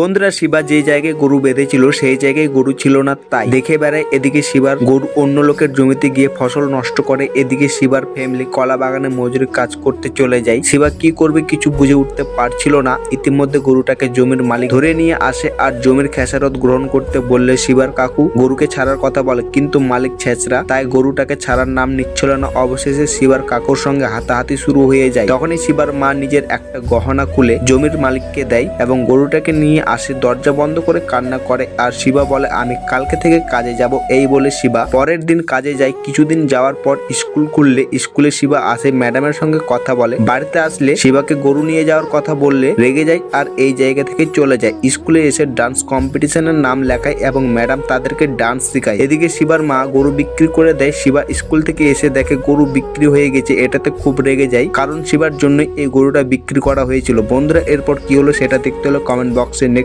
বন্ধুরা, শিবা যে জায়গায় গরু বেঁধেছিল, সেই জায়গায় গরু ছিল না তাই। দেখে বেড়ায় এদিকে শিবার গরু অন্য লোকের জমিতে গিয়ে ফসল নষ্ট করে, এদিকে শিবার ফ্যামিলি কলা বাগানে মজুরি কাজ করতে চলে যায়। শিবা কি করবে কিছু বুঝে উঠতে পারছিল না। ইতিমধ্যে গরুটাকে জমির মালিক ধরে নিয়ে আসে আর জমির খেসারত গ্রহণ করতে বললে, শিবার কাকু, গরুকে ছাড়ার কথা বলে, কিন্তু মালিক ছেঁচরা তাই গরুটাকে ছাড়ার নাম নিচ্ছিল না। অবশেষে শিবার কাকুর সঙ্গে হাতাহাতি শুরু হয়ে যায়। তখনই শিবার মা নিজের একটা গহনা খুলে জমির মালিককে দেয় এবং গরুটাকে নিয়ে আসে, দরজা বন্ধ করে কান্না করে। আর শিবা বলে, আমি কালকে থেকে কাজে যাব। এই বলে শিবা, পরের দিন কাজে যায় কিছুদিন যাওয়ার পর স্কুল খুললে, স্কুলে শিবা আসে, ম্যাডামের সঙ্গে কথা বলে। বাড়িতে আসলে শিবাকে গরু নিয়ে যাওয়ার কথা বললে রেগে যায় আর এই জায়গা থেকে চলে যায়। স্কুলে এসে ডান্স কম্পিটিশনের নাম লেখায় এবং ম্যাডাম তাদেরকে ডান্স শেখায়। এদিকে শিবার মা গরু বিক্রি করে দেয়। শিবা স্কুল থেকে এসে দেখে গরু বিক্রি হয়ে গেছে। এটাতে খুব রেগে যায়। কারণ শিবার জন্যই এই গরুটা বিক্রি করা হয়েছিল। বন্ধুরা, এরপর কি হলো সেটা দেখতে হলো কমেন্ট বক্সে।